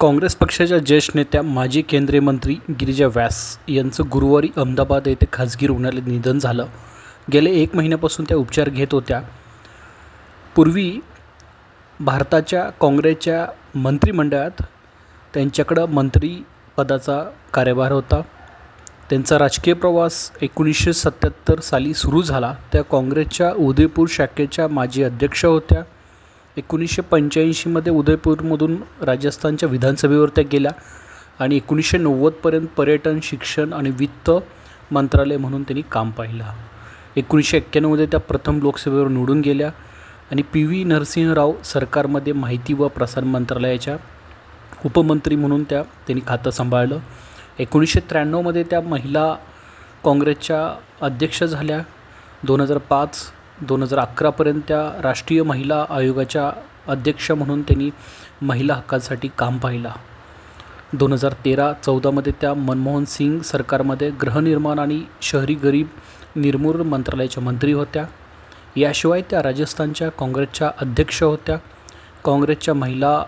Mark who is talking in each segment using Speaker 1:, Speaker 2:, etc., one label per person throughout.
Speaker 1: काँग्रेस पक्षाच्या ज्येष्ठ नेत्या माजी केंद्रीय मंत्री गिरिजा व्यास यांचं गुरुवारी अहमदाबाद येथे खाजगी रुग्णालयात निधन झालं. गेले एक महिन्यापासून त्या उपचार घेत होत्या. पूर्वी भारताच्या काँग्रेसच्या मंत्रिमंडळात त्यांच्याकडं मंत्रीपदाचा कार्यभार होता. त्यांचा राजकीय प्रवास एकोणीसशे सत्याहत्तर साली सुरू झाला. त्या काँग्रेसच्या उदयपूर शाखेच्या माजी अध्यक्ष होत्या. एकोणीसशे पंच्याऐंशीमध्ये उदयपूरमधून राजस्थानच्या विधानसभेवर त्या गेल्या आणि एकोणीसशे नव्वदपर्यंत पर्यटन शिक्षण आणि वित्त मंत्रालय म्हणून त्यांनी काम पाहिलं. एकोणीसशे एक्क्याण्णवमध्ये त्या प्रथम लोकसभेवर निवडून गेल्या आणि पी व्ही नरसिंहराव सरकारमध्ये माहिती व प्रसारण मंत्रालयाच्या उपमंत्री म्हणून त्या त्यांनी खातं सांभाळलं. एकोणीसशे त्र्याण्णवमध्ये त्या महिला काँग्रेसच्या अध्यक्ष झाल्या. दोन हजार पाच दोन हजार अकरापर्यंत त्या राष्ट्रीय महिला आयोगाच्या अध्यक्ष म्हणून त्यांनी महिला हक्कांसाठी काम पाहिला. दोन हजार तेरा चौदामध्ये त्या मनमोहन सिंग सरकारमध्ये गृहनिर्माण आणि शहरी गरीब निर्मूलन मंत्रालयाच्या मंत्री होत्या. याशिवाय त्या राजस्थानच्या काँग्रेसच्या अध्यक्ष होत्या. काँग्रेसच्या महिला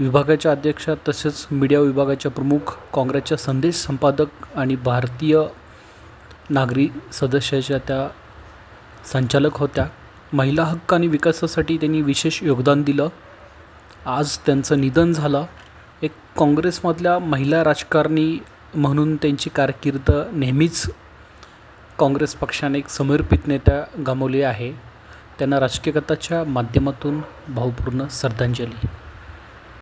Speaker 1: विभागाच्या अध्यक्षा तसेच मीडिया विभागाच्या प्रमुख काँग्रेसच्या संदेश संपादक आणि भारतीय नागरी सदस्याच्या त्या संचालक होत्या. महिला हक्क आणि विकासासाठी त्यांनी विशेष योगदान दिलं. आज त्यांचं निधन झालं. एक काँग्रेसमधल्या महिला राजकारणी म्हणून त्यांची कारकीर्द नेहमीच काँग्रेस पक्षाने एक समर्पित नेत्या गमावली आहे. त्यांना राजकीय गटाच्या माध्यमातून भावपूर्ण श्रद्धांजली.